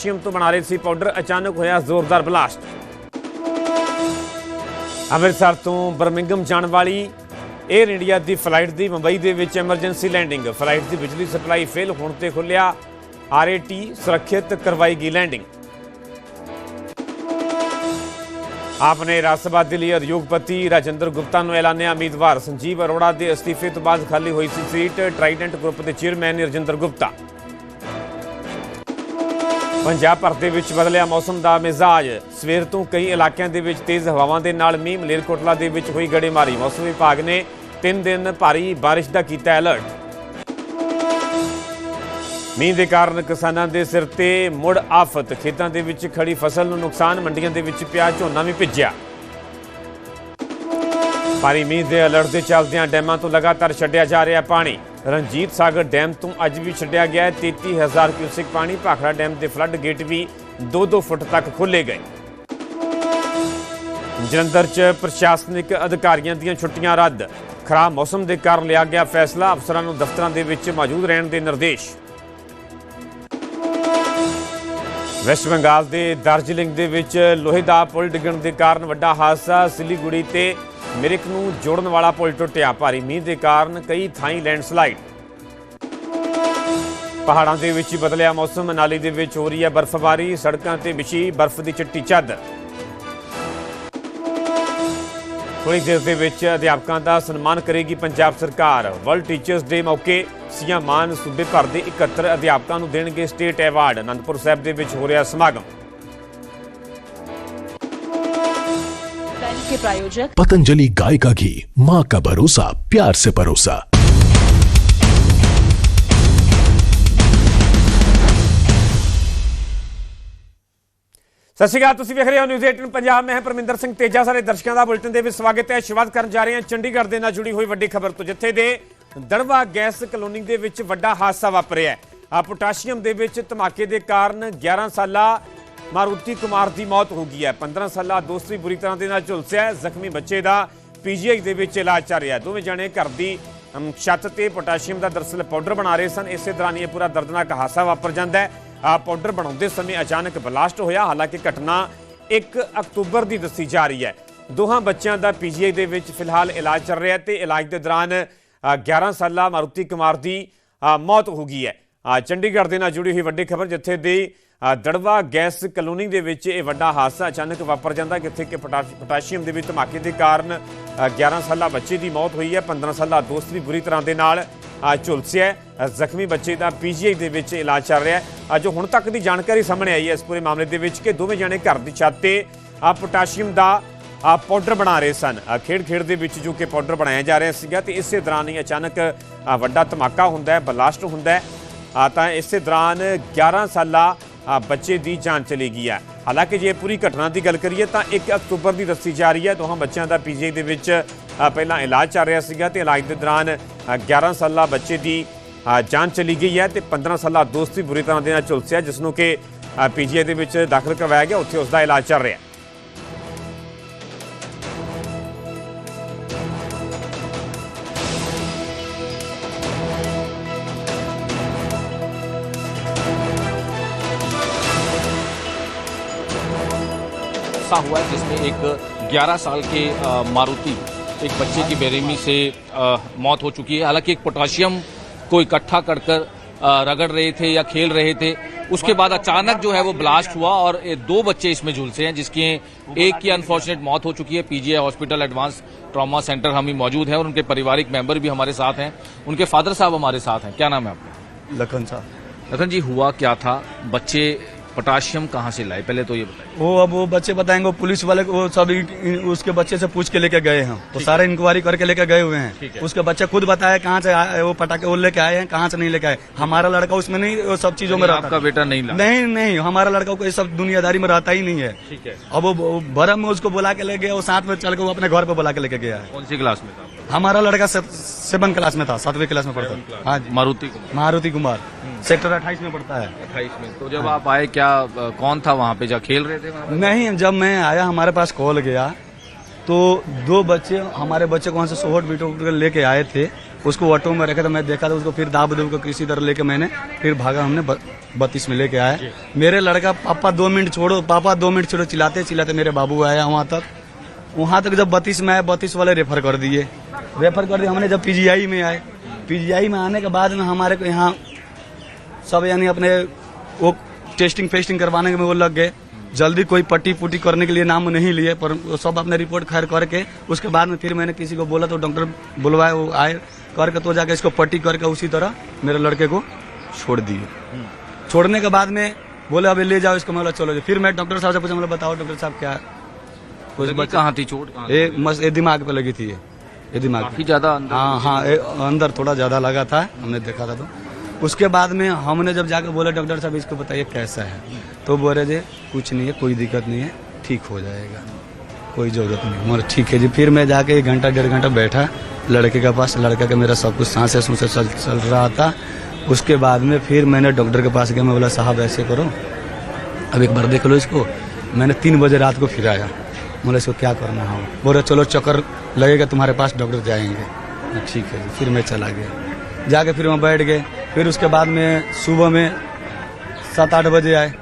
Potassium ਤੋਂ ਬਣਾ ਰਹੇ ਸੀ ਪਾਊਡਰ, ਅਚਾਨਕ ਹੋਇਆ ਜ਼ੋਰਦਾਰ ਬਲਾਸਟ। ਅੰਮ੍ਰਿਤਸਰ ਤੋਂ ਬਰਮਿੰਗਮ ਜਾਣ ਵਾਲੀ 에ਅਰ ਇੰਡੀਆ ਦੀ ਫਲਾਈਟ ਦੀ ਮੁੰਬਈ ਦੇ ਵਿੱਚ ਐਮਰਜੈਂਸੀ ਲੈਂਡਿੰਗ। ਫਲਾਈਟ ਦੀ ਬਿਜਲੀ ਸਪਲਾਈ ਫੇਲ ਹੋਣ ਤੇ ਖੁੱਲਿਆ ਆਰਏਟੀ ਸੁਰੱਖਿਅਤ ਕਰਵਾਈ ਗਈ ਲੈਂਡਿੰਗ। ਆਪਨੇ ਰਾਸ਼ਟਰਵਾਦੀ ਲੀਡਰ ਯੋਗਪਤੀ ਰਾਜਿੰਦਰ ਗੁਪਤਾ ਨੂੰ ਐਲਾਨਿਆ ਉਮੀਦਵਾਰ। ਸੰਜੀਵ ਅਰੋੜਾ ਦੇ ਅਸਤੀਫੇ ਤੋਂ ਬਾਅਦ ਖਾਲੀ ਹੋਈ ਸੀ ਸੀਟ। ਟ੍ਰਾਈਡੈਂਟ ਗਰੁੱਪ ਦੇ ਚੇਅਰਮੈਨ ਰਜਿੰਦਰ ਗੁਪਤਾ। ਪੰਜਾਬ ਭਰ ਦੇ ਵਿੱਚ ਬਦਲਿਆ ਮੌਸਮ ਦਾ ਮਿਜ਼ਾਜ। ਸਵੇਰ ਤੋਂ ਕਈ ਇਲਾਕਿਆਂ ਦੇ ਵਿੱਚ ਤੇਜ਼ ਹਵਾਵਾਂ ਦੇ ਨਾਲ ਮੀਂਹ ਮਲੇਰਕੋਟਲਾ ਦੇ ਵਿੱਚ ਹੋਈ ਗੜੇਮਾਰੀ। ਮੌਸਮ ਵਿਭਾਗ ਨੇ 3 ਦਿਨ ਭਾਰੀ ਬਾਰਿਸ਼ ਦਾ ਕੀਤਾ ਅਲਰਟ ਮੀਂਹ ਦੇ ਕਾਰਨ ਕਿਸਾਨਾਂ ਦੇ ਸਿਰ ਤੇ ਮੁੜ ਆਫਤ। ਖੇਤਾਂ ਦੇ ਵਿੱਚ ਖੜੀ ਫਸਲ ਨੂੰ ਨੁਕਸਾਨ, ਮੰਡੀਆਂ ਦੇ ਵਿੱਚ ਪਿਆ ਝੋਨਾ ਵੀ ਭਿੱਜਿਆ। ਭਾਰੀ ਮੀਂਹ ਦੇ ਅਲਰਟ ਦੇ ਚੱਲਦਿਆਂ ਡੈਮਾਂ ਤੋਂ ਲਗਾਤਾਰ ਛੱਡਿਆ ਜਾ ਰਿਹਾ ਪਾਣੀ। ਰਣਜੀਤ ਸਾਗਰ ਡੈਮ ਤੋਂ ਅੱਜ ਵੀ ਛੱਡਿਆ ਗਿਆ ਹੈ। 33000 ਕਿਊਸਿਕ ਪਾਣੀ ਭਾਖੜਾ ਡੈਮ ਦੇ ਫਲੱਡ ਗੇਟ ਵੀ 2-2 ਫੁੱਟ ਤੱਕ ਖੋਲੇ ਗਏ। ਜਲੰਧਰ 'ਚ ਪ੍ਰਸ਼ਾਸਨਿਕ ਅਧਿਕਾਰੀਆਂ ਦੀਆਂ ਛੁੱਟੀਆਂ ਰੱਦ। ਖਰਾਬ ਮੌਸਮ ਦੇ ਕਾਰਨ ਲਿਆ ਗਿਆ ਫੈਸਲਾ। ਅਫਸਰਾਂ ਨੂੰ ਦਫ਼ਤਰਾਂ ਦੇ ਵਿੱਚ ਮੌਜੂਦ ਰਹਿਣ ਦੇ ਨਿਰਦੇਸ਼। ਵੈਸਟ ਬੰਗਾਲ ਦੇ ਦਾਰਜੀਲਿੰਗ ਦੇ ਵਿੱਚ ਲੋਹੇ ਦਾ ਪੁਲ ਡਿੱਗਣ ਦੇ ਕਾਰਨ ਵੱਡਾ ਹਾਦਸਾ ਸਿਲੀਗੁੜੀ ਤੇ ਮਿਰਿਕ ਨੂੰ ਜੋੜਨ ਵਾਲਾ ਪੁਲ ਟੁੱਟਿਆ। ਭਾਰੀ ਮੀਂਹ ਦੇ ਕਾਰਨ ਕਈ ਥਾਈਂ ਲੈਂਡਸਲਾਈਡ। ਪਹਾੜਾਂ ਦੇ ਵਿੱਚ ਬਦਲਿਆ ਮੌਸਮ। ਮਨਾਲੀ ਦੇ ਵਿੱਚ ਹੋ ਰਹੀ ਹੈ ਬਰਫ਼ਬਾਰੀ। ਸੜਕਾਂ ਤੇ ਵਿਛੀ ਬਰਫ਼ ਦੀ ਚਿੱਟੀ ਚਾਦਰ। ਥੋੜੀ ਦੇਰ ਦੇ ਵਿੱਚ ਅਧਿਆਪਕਾਂ ਦਾ ਸਨਮਾਨ ਕਰੇਗੀ ਪੰਜਾਬ ਸਰਕਾਰ ਵਰਲਡ ਟੀਚਰਸ ਡੇ ਮੌਕੇ ਸੀਐਮ ਮਾਨ ਸੂਬੇ ਭਰ ਦੇ 71 ਅਧਿਆਪਕਾਂ ਨੂੰ ਦੇਣਗੇ ਸਟੇਟ ਐਵਾਰਡ ਅਨੰਦਪੁਰ ਸਾਹਿਬ ਦੇ ਵਿੱਚ ਹੋ ਰਿਹਾ ਸਮਾਗਮ रैली के प्रायोजक पतंजलि गाय का घी माँ का भरोसा प्यार से परोसा ਸਤਿ ਸ਼੍ਰੀ ਅਕਾਲ, ਤੁਸੀਂ ਵੇਖ ਰਹੇ ਹੋ ਨਿਊਜ਼ 18 ਪੰਜਾਬ। ਮੈਂ ਹਾਂ ਪਰਮਿੰਦਰ ਸਿੰਘ ਤੇਜਾ। ਸਾਰੇ ਦਰਸ਼ਕਾਂ ਦਾ ਬੁਲਟਨ ਦੇ ਵਿੱਚ ਸਵਾਗਤ ਹੈ। ਸ਼ੁਰੂਆਤ ਕਰਨ ਜਾ ਰਹੇ ਹਾਂ ਚੰਡੀਗੜ੍ਹ ਦੇ ਨਾਲ ਜੁੜੀ ਹੋਈ ਵੱਡੀ ਖਬਰ ਤੋਂ, ਜਿੱਥੇ ਦੇ ਦੜਵਾ ਗੈਸ ਕਲੋਨੀ ਦੇ ਵਿੱਚ ਵੱਡਾ ਹਾਦਸਾ ਵਾਪਰਿਆ ਹੈ। ਆ ਪੋਟਾਸ਼ੀਅਮ ਦੇ ਵਿੱਚ ਧਮਾਕੇ ਦੇ ਕਾਰਨ 11 ਸਾਲਾ ਮਾਰੂਤੀ ਕੁਮਾਰ ਦੀ ਮੌਤ ਹੋ ਗਈ ਹੈ। 15 ਸਾਲਾ ਦੋਸਤੀ ਬੁਰੀ ਤਰ੍ਹਾਂ ਦੇ ਨਾਲ ਝੁਲਸਿਆ ਜ਼ਖਮੀ ਬੱਚੇ ਦਾ ਪੀਜੀਆਈ ਦੇ ਵਿੱਚ ਇਲਾਜ ਚੱਲ ਰਿਹਾ ਦੋਵੇਂ ਜਣੇ ਘਰ ਦੀ ਛੱਤ ਤੇ ਪੋਟਾਸ਼ੀਅਮ ਦਾ ਦਰਸਲ ਪਾਊਡਰ ਬਣਾ ਰਹੇ ਸਨ। ਇਸੇ ਦੌਰਾਨ ਇਹ ਪੂਰਾ ਦਰਦਨਾਕ ਹਾਦਸਾ ਵਾਪਰ ਜਾਂਦਾ ਹੈ। ਪਾਊਡਰ ਬਣਾਉਂਦੇ ਸਮੇਂ ਅਚਾਨਕ ਬਲਾਸਟ ਹੋਇਆ। ਹਾਲਾਂਕਿ ਘਟਨਾ 1 ਅਕਤੂਬਰ ਦੀ ਦੱਸੀ ਜਾ ਰਹੀ ਹੈ। ਦੋਹਾਂ ਬੱਚਿਆਂ ਦਾ ਪੀਜੀਆਈ ਦੇ ਵਿੱਚ ਫਿਲਹਾਲ ਇਲਾਜ ਚੱਲ ਰਿਹਾ ਹੈ ਤੇ ਇਲਾਜ ਦੇ ਦੌਰਾਨ ਅ, 11 ਸਾਲਾ ਮਾਰੂਤੀ ਕੁਮਾਰ ਦੀ ਮੌਤ ਹੋ ਗਈ ਹੈ। ਚੰਡੀਗੜ੍ਹ ਦੇ ਨਾਲ ਜੁੜੀ ਹੋਈ ਵੱਡੀ ਖਬਰ ਜਿੱਥੇ ਦੇ ਦੜਵਾ ਗੈਸ ਕਲੋਨੀ ਦੇ ਵਿੱਚ ਇਹ ਵੱਡਾ ਹਾਦਸਾ ਅਚਾਨਕ ਵਾਪਰ ਜਾਂਦਾ ਜਿੱਥੇ ਕਿ ਪੋਟਾਸ਼- ਪੋਟਾਸ਼ੀਅਮ ਦੇ ਵਿੱਚ ਧਮਾਕੇ ਦੇ ਕਾਰਨ ਅ, 11 ਸਾਲਾ ਬੱਚੇ ਦੀ ਮੌਤ ਹੋਈ ਹੈ। 15 ਸਾਲਾ ਦੋਸਤ ਵੀ ਬੁਰੀ ਤਰ੍ਹਾਂ ਦੇ ਨਾਲ ਝੁਲਸਿਆ ਹੈ। ਜ਼ਖਮੀ ਬੱਚੇ ਦਾ ਪੀਜੀਆਈ ਦੇ ਵਿੱਚ ਇਲਾਜ ਚੱਲ ਰਿਹਾ ਹੈ। ਅੱਜ ਹੁਣ ਤੱਕ ਦੀ ਜਾਣਕਾਰੀ ਸਾਹਮਣੇ ਆਈ ਹੈ ਇਸ ਪੂਰੇ ਮਾਮਲੇ ਦੇ ਵਿੱਚ ਕਿ ਦੋਵੇਂ ਜਣੇ ਘਰ ਦੀ ਛੱਤ ਤੇ ਪੋਟਾਸ਼ੀਅਮ ਦਾ ਆ ਪਾਊਡਰ ਬਣਾ ਰਹੇ ਸਨ। ਖੇਡ ਖੇਡ ਦੇ ਵਿੱਚ ਜੋ ਕਿ ਪਾਊਡਰ ਬਣਾਇਆ ਜਾ ਰਿਹਾ ਸੀਗਾ ਤੇ ਇਸੇ ਦੌਰਾਨ ਹੀ ਅਚਾਨਕ ਵੱਡਾ ਧਮਾਕਾ ਹੁੰਦਾ ਹੈ, ਬਲਾਸਟ ਹੁੰਦਾ ਹੈ। ਤਾਂ ਇਸੇ ਦੌਰਾਨ 11 ਸਾਲਾ ਬੱਚੇ ਦੀ ਜਾਨ ਚਲੀ ਗਈ ਹੈ। ਹਾਲਾਂਕਿ ਜੇ ਪੂਰੀ ਘਟਨਾ ਦੀ ਗੱਲ ਕਰੀਏ ਤਾਂ 1 ਅਕਤੂਬਰ ਦੀ ਦੱਸੀ ਜਾ ਰਹੀ ਹੈ। ਦੋਹਾਂ ਬੱਚਿਆਂ ਦਾ ਪੀਜੀ ਦੇ ਵਿੱਚ ਪਹਿਲਾਂ ਇਲਾਜ ਚੱਲ ਰਿਹਾ ਸੀਗਾ ਤੇ ਇਲਾਜ ਦੇ ਦੌਰਾਨ ਆ, 11 ਸਾਲਾ ਬੱਚੇ ਦੀ ਆ, ਜਾਨ ਚਲੀ ਗਈ ਹੈ ਤੇ 15 ਸਾਲਾ ਦੋਸਤ ਵੀ ਬੁਰੀ ਤਰ੍ਹਾਂ ਦੇ ਨਾਲ ਝੁਲਸਿਆ ਜਿਸ ਨੂੰ ਕਿ ਪੀਜੀਆਈ ਦੇ ਵਿੱਚ ਦਾਖਲ ਕਰਵਾਇਆ ਗਿਆ ਉੱਥੇ ਉਸ ਦਾ ਇਲਾਜ ਚੱਲ ਰਿਹਾ ਹੈ हादसा हुआ है जिसमें एक 11 साल के अ, मारुति एक बच्चे की बेरहमी से अ, मौत हो चुकी है। हालाँकि एक पोटाशियम को इकट्ठा कर कर रगड़ रहे थे या खेल रहे थे उसके बाद अचानक जो है वो ब्लास्ट हुआ और दो बच्चे इसमें झुलसे हैं जिसकी एक की अनफॉर्चुनेट मौत हो चुकी है। PGI hospital advance trauma centre हम ही मौजूद हैं और उनके पारिवारिक मेंबर भी हमारे साथ हैं। उनके फादर साहब हमारे साथ हैं। क्या नाम है आपका? लखन साहब। लखन जी हुआ क्या था? बच्चे पोटाशियम कहाँ से लाए? पहले तो ये बताइए। वो अब वो बच्चे बताएँगे वो पुलिस वाले वो सब उसके बच्चे से पूछ के लेके गए हैं। वो सारे इंक्वायरी करके लेके गए हुए है। हैं। उसके बच्चे खुद बताया कहाँ से आए- वो पटाखे वो लेके आए हैं कहाँ से नहीं लेके आए। हमारा लड़का उसमें नहीं वो सब चीज़ों में रहता आपका बेटा नहीं नहीं नहीं हमारा लड़का को ये सब दुनियादारी में रहता ही नहीं है। ठीक है। अब वो- वो भरम में उसको बुला के ले गया वो साथ में चल के वो अपने घर पे बुला के लेके गया है। कौन सी क्लास में था? हमारा लड़का सेवन क्लास में था सातवीं क्लास में पढ़ता है हाँ जी। मारुति कुमार। मारुति कुमार। सेक्टर अट्ठाईस में पढ़ता है। अट्ठाईस में। तो जब आप आए क्या कौन था वहाँ पे? जा खेल रहे थे नहीं जब मैं आया हमारे पास कॉल गया तो दो बच्चे हमारे बच्चे को वहाँ से सोहट बीटो के लेके आए थे। उसको ऑटो में रखे तो मैं देखा था उसको फिर दाब दूब को किसी तरह लेके मैंने फिर भागा हमने बत्तीस में लेके आया मेरे लड़का पापा दो मिनट छोड़ो पापा दो मिनट छोड़ो चिल्लाते चिल्लाते मेरे बाबू आया वहाँ तक। वहाँ तक जब बत्तीस में आया बत्तीस वाले रेफर कर दिए। रेफर कर दिया हमने जब पीजीआई में आए। पीजीआई में आने के बाद में हमारे को यहाँ सब यानी अपने वो टेस्टिंग फेस्टिंग करवाने में वो लग गए। जल्दी कोई पट्टी पुट्टी करने के लिए नाम नहीं लिए पर वो सब अपने रिपोर्ट खैर करके उसके बाद में फिर मैंने किसी को बोला तो डॉक्टर बुलवाए वो आए करके तो जाके इसको पट्टी करके उसी तरह मेरे लड़के को छोड़ दिए। छोड़ने के बाद में बोले अभी ले जाओ इसको। मतलब चलो फिर मैं डॉक्टर साहब से पूछा मतलब बताओ डॉक्टर साहब क्या कुछ कहाँ थी चोट? ये दिमाग पे लगी थी ये। ये दिमाग काफ़ी ज़्यादा अंदर हाँ हाँ। अंदर थोड़ा ज़्यादा लगा था हमने देखा था तो। उसके बाद में हमने जब जाकर बोला डॉक्टर साहब इसको बताइए कैसा है? तो बोले जी कुछ नहीं है कोई दिक्कत नहीं है ठीक हो जाएगा कोई ज़रूरत नहीं बोले ठीक है जी फिर मैं जाके एक घंटा डेढ़ घंटा बैठा लड़के के पास लड़का का मेरा सब कुछ सांसे सूसे चल, चल रहा था। उसके बाद में फिर मैंने डॉक्टर के पास गया मैं बोला साहब ऐसे करो अब एक बार देख लो इसको। मैंने तीन बजे रात को फिर आया। बोले इसको क्या करना है बोले चलो चक्कर लगेगा तुम्हारे पास डॉक्टर जाएँगे। ठीक है फिर मैं चला गया। जाके फिर वहाँ बैठ गए। फिर उसके बाद में सुबह में सात आठ बजे आए।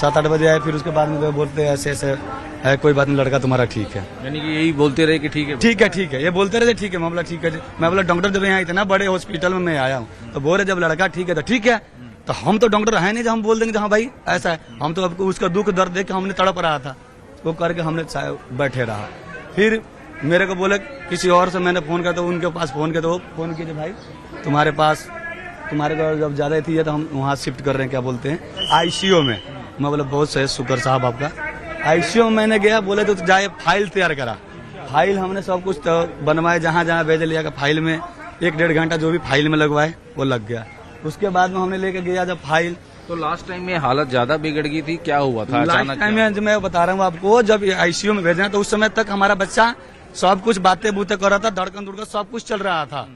सात आठ बजे आए फिर उसके बाद में बोलते हैं ऐसे ऐसे है कोई बात नहीं लड़का तुम्हारा ठीक है। यानी कि यही बोलते रहे कि ठीक है। ठीक है ठीक है। ये बोलते रहे ठीक है मैं बोला ठीक है। मैं बोला डॉक्टर जब यहाँ इतना बड़े हॉस्पिटल में मैं आया हूँ तो बोल रहे जब लड़का ठीक है तो ठीक है। तो हम तो डॉक्टर है नहीं जो हम बोल देंगे हाँ भाई ऐसा है। हम तो उसका दुख दर्द देख के हमने तड़प रहा था। वो करके हमने बैठे रहा। फिर मेरे को बोले, किसी और से मैंने फ़ोन किया तो उनके पास फ़ोन किया तो वो फ़ोन कीजिए भाई, तुम्हारे पास तुम्हारे को जब ज़्यादा थी तो हम वहाँ शिफ्ट कर रहे हैं, क्या बोलते हैं? आईसीयू में। मैं बोला, बहुत सही शुक्र साहब आपका। आईसीयू में मैंने गया, बोले तो जाए फ़ाइल तैयार करा। फ़ाइल हमने सब कुछ तो बनवाए, जहाँ जहाँ भेज लिया का फ़ाइल में एक डेढ़ घंटा जो भी फ़ाइल में लगवाए, वो लग गया। उसके बाद में हमने लेके गया जब फ़ाइल तो लास्ट टाइम में हालत ज़्यादा बिगड़ गई थी क्या हुआ था? लास्ट टाइम में जो मैं बता रहा हूँ आपको जब आईसीयू में भेजना तो उस समय तक हमारा बच्चा सब कुछ बातें बूते कर रहा था धड़कन धुड़कन सब कुछ चल रहा था।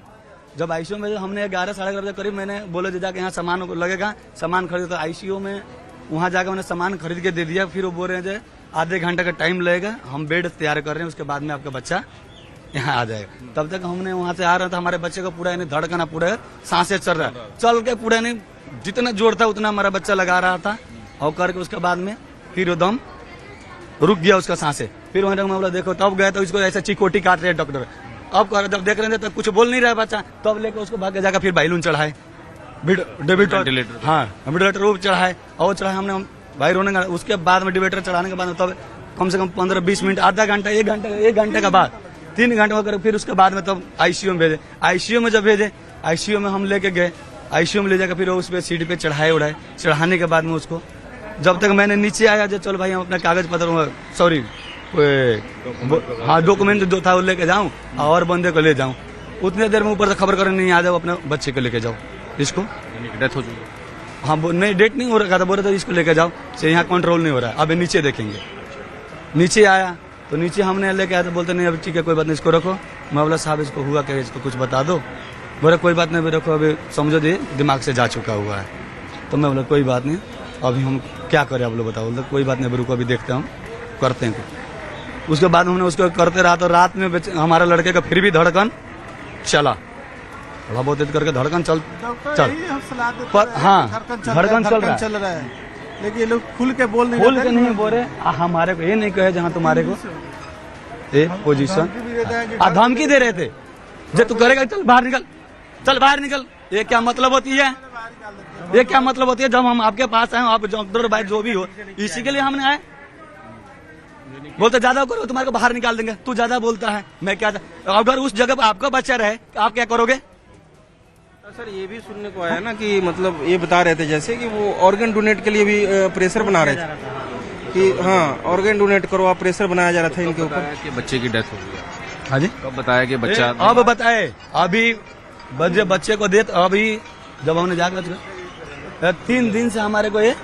जब आईसीयू में हमने ग्यारह साढ़े ग्यारह बजे करीब मैंने बोले जी जाके यहाँ सामान लगेगा सामान खरीद। तो आईसीयू में वहाँ जाकर मैंने सामान खरीद के दे दिया। फिर वो बोल रहे हैं आधे घंटे का टाइम लगेगा हम बेड तैयार कर रहे हैं उसके बाद में आपका बच्चा यहाँ आ जाएगा। तब तक हमने वहाँ से आ रहा था हमारे बच्चे को पूरा यानी धड़कना पूरा साँसें चल रहा है। चल के पूरा यानी जितना ज़ोर था उतना हमारा बच्चा लगा रहा था। और करके उसके बाद में फिर वो दम रुक गया उसका सांसे। फिर वहाँ बोला देखो तब गए तो इसको ऐसे चिकोटी काट रहे हैं डॉक्टर। अब कर जब देख रहे थे तो कुछ बोल नहीं रहा बच्चा। तब लेकर उसको भाग के जाकर फिर बैलून चढ़ाए। डेबिटर। हाँ वेंटिलेटर वो चढ़ाए। और चढ़ाए हमने भाई रोने का उसके बाद में डिवेटर चढ़ाने के बाद में तब कम से कम पंद्रह बीस मिनट आधा घंटा एक घंटा एक घंटे के बाद तीन घंटे होकर फिर उसके बाद में तब आईसीयू में भेजे। आईसीयू में जब भेजे आईसीयू में हम लेके गए। आईसीयू में ले जाकर फिर उस पर सीट पे चढ़ाए उड़ाए। चढ़ाने के बाद में उसको जब तक मैंने नीचे आया जो चलो भाई हम अपना कागज़ पत्र सॉरी हाँ डॉक्यूमेंट जो था वो लेके जाऊँ और बंदे को ले जाऊँ। उतने देर में ऊपर से खबर करने नहीं आ जाओ अपने बच्चे को लेके जाओ इसको। डेथ हो चुकी हाँ नहीं डेट नहीं हो रखा था बोले तो इसको लेके जाओ से यहाँ कंट्रोल नहीं हो रहा है। अभी नीचे देखेंगे। नीचे आया तो नीचे हमने लेके आया तो बोलते नहीं अभी ठीक है कोई बात नहीं इसको रखो। मैं बोला साहब इसको हुआ क्या इसको कुछ बता दो। बोले कोई बात नहीं रखो अभी समझो दे दिमाग से जा चुका हुआ है। तो मैं बोला कोई बात नहीं अभी हम क्या करें आप लोग बताओ। बोलते कोई बात नहीं अभी रुको अभी देखते हम करते हैं कुछ। उसके बाद हमने उसको करते रहा तो रात में हमारे लड़के का फिर भी धड़कन चला। थोड़ा बहुत करके धड़कन चल चल। पर- हाँ, धड़कन चल रहा है, चल रहा लेकिन ये लोग खुल के बोल नहीं खोल के नहीं बोले हमारे को ये नहीं कहे जहाँ तुम्हारे को ए पोजीशन कि आ धमकी दे रहे थे। जब तू करेगा चल बाहर निकल। चल बाहर निकल। ये क्या मतलब होती है? ये क्या मतलब होती है? जब हम आपके पास आए आप डॉक्टर भाई जो भी हो इसी के लिए हमने आए। बोलते ज़्यादा करो तुम्हारे को बाहर निकाल देंगे। तू ज़्यादा बोलता है मैं क्या अगर उस जगह पर आपका बच्चा रहे तो आप क्या करोगे? सर ये भी सुनने को आया ना कि मतलब ये बता रहे थे जैसे कि वो ऑर्गन डोनेट के लिए भी प्रेशर बना रहे थे। कि हाँ ऑर्गन डोनेट करो आप प्रेशर बनाया जा रहा था इनके ऊपर। बच्चे की डेथ हो गई। हाँ जी। कब बताया कि बच्चा अब बताए। अभी बच्चे बच्चे को दे अभी जब हमने जाकर तीन दिन से हमारे को ये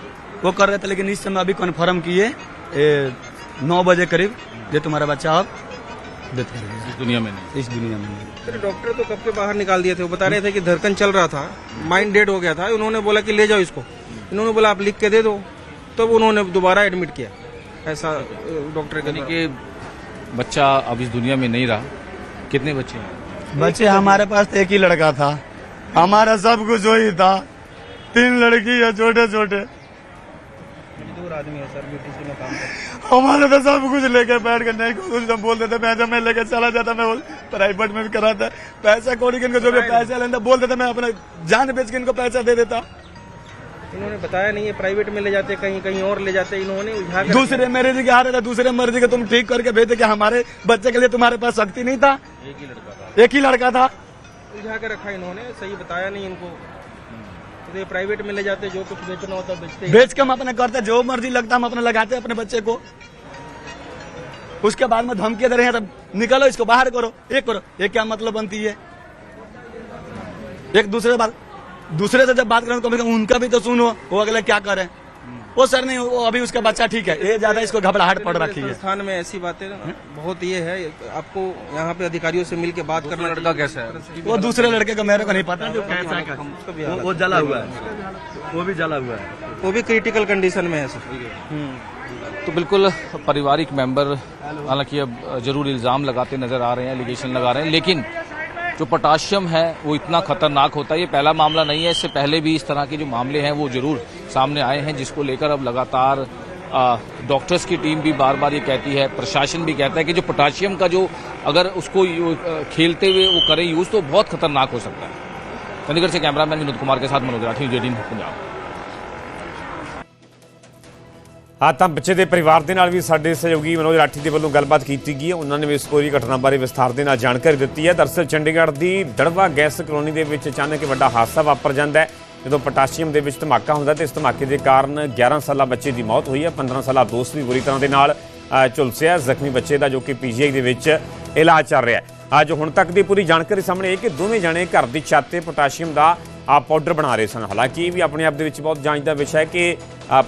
वो कर रहे थे लेकिन इस समय अभी कन्फर्म किए नौ बजे करीब ये तुम्हारा बच्चा अब डेथ कर गया इस दुनिया में नहीं। इस दुनिया में नहीं। डॉक्टर तो कब के बाहर निकाल दिए थे? वो बता रहे थे कि धड़कन चल रहा था माइंड डेड हो गया था। उन्होंने बोला कि ले जाओ इसको। इन्होंने बोला आप लिख के दे दो। तब तो उन्होंने दोबारा एडमिट किया। ऐसा डॉक्टर कहने कि बच्चा अब इस दुनिया में नहीं रहा। कितने बच्चे हैं? बच्चे हमारे पास एक ही लड़का था। हमारा सब कुछ वही था। तीन लड़की है छोटे छोटे हमारे तो सब कुछ लेके बैठ कर नहीं कुछ जब बोल देते मैं जब मैं लेके चला जाता मैं प्राइवेट में भी कराता पैसा कौड़ी के इनको जो भी पैसा लेता बोल देता मैं अपना जान बेच के इनको पैसा दे देता इन्होंने बताया नहीं है प्राइवेट में ले जाते कहीं कहीं और ले जाते इन्होंने उठा दूसरे मेरे जी के हारे था दूसरे मर्ज़ी के तुम ठीक करके भेजे कि हमारे बच्चे के लिए तुम्हारे पास शक्ति नहीं था? एक ही लड़का था। एक ही लड़का था? उठा कर रखा इन्होंने सही बताया नहीं इनको। तो प्राइवेट में ले जाते जो कुछ बेचना होता बेचते बेच के हम अपने करते जो मर्ज़ी लगता हम अपने लगाते अपने बच्चे को। उसके बाद में धमकी दे रहे हैं तब निकलो इसको बाहर करो एक करो। ये क्या मतलब बनती है? एक दूसरे बात दूसरे से जब बात करें तो उनका भी तो सुनो वो अगले क्या करें? वो सर नहीं वो अभी उसका बच्चा ठीक है। ये ज़्यादा इसको घबराहट पड़ रखी है। संस्थान में ऐसी बातें बहुत ये है आपको यहाँ पे अधिकारियों से मिलकर बात करना लड़का कैसा है? वो दूसरे लड़के को मेरे को नहीं पता। जो कैसा है? वो- वो जला हुआ है। वो भी जला हुआ है। वो भी क्रिटिकल कंडीशन में है सर तो बिल्कुल पारिवारिक मेंबर हालाँकि अब ज़रूर इल्ज़ाम लगाते नज़र आ रहे हैं एलिगेशन लगा रहे हैं लेकिन जो पोटाशियम है, वो इतना खतरनाक होता है, ये पहला मामला नहीं है। इससे पहले भी इस तरह के जो मामले हैं, वो ज़रूर सामने आए हैं, जिसको लेकर अब लगातार डॉक्टर्स की टीम भी बार बार ये कहती है, प्रशासन भी कहता है कि जो पोटाशियम का जो अगर उसको खेलते हुए वो करें, यूज़ तो बहुत खतरनाक हो सकता है। चंडीगढ़ से कैमरामैन विनोद कुमार के साथ मनोज राठी जेडीन पंजाब। ਹਾਂ, ਤਾਂ ਬੱਚੇ ਦੇ ਪਰਿਵਾਰ ਦੇ ਨਾਲ ਵੀ ਸਾਡੇ ਸਹਿਯੋਗੀ ਮਨੋਜ ਰਾਠੀ ਦੇ ਵੱਲੋਂ ਗੱਲਬਾਤ ਕੀਤੀ ਗਈ ਹੈ। ਉਹਨਾਂ ਨੇ ਵੀ ਇਸ ਪੂਰੀ ਘਟਨਾ ਬਾਰੇ ਵਿਸਥਾਰ ਦੇ ਨਾਲ ਜਾਣਕਾਰੀ ਦਿੱਤੀ ਹੈ। ਦਰਅਸਲ ਚੰਡੀਗੜ੍ਹ ਦੀ ਦੜਵਾ ਗੈਸ ਕਲੋਨੀ ਦੇ ਵਿੱਚ ਅਚਾਨਕ ਵੱਡਾ ਹਾਦਸਾ ਵਾਪਰ ਜਾਂਦਾ ਹੈ, ਜਦੋਂ ਪੋਟਾਸ਼ੀਅਮ ਦੇ ਵਿੱਚ ਧਮਾਕਾ ਹੁੰਦਾ ਤੇ ਇਸ ਧਮਾਕੇ ਦੇ ਕਾਰਨ 11 ਸਾਲਾ ਬੱਚੇ ਦੀ ਮੌਤ ਹੋਈ ਹੈ। 15 ਸਾਲਾ ਦੋਸਤ ਵੀ ਬੁਰੀ ਤਰ੍ਹਾਂ ਦੇ ਨਾਲ ਝੁਲਸਿਆ ਜ਼ਖਮੀ ਬੱਚੇ ਦਾ ਜੋ ਕਿ ਪੀਜੀਆਈ ਦੇ ਵਿੱਚ ਇਲਾਜ ਚੱਲ ਰਿਹਾ ਹੈ। ਅੱਜ ਹੁਣ ਤੱਕ ਦੀ ਪੂਰੀ ਜਾਣਕਾਰੀ ਸਾਹਮਣੇ ਇਹ ਕਿ ਦੋਵੇਂ ਜਣੇ ਘਰ ਦੀ ਛੱਤ ਤੇ ਪੋਟਾਸ਼ੀਅਮ ਦਾ ਆ ਪਾਊਡਰ ਬਣਾ ਰਹੇ ਸਨ। ਹਾਲਾਂਕਿ ਇਹ ਵੀ ਆਪਣੇ ਆਪ ਦੇ ਵਿੱਚ ਬਹੁਤ ਜਾਂਚ ਦਾ ਵਿਸ਼ਾ ਹੈ ਕਿ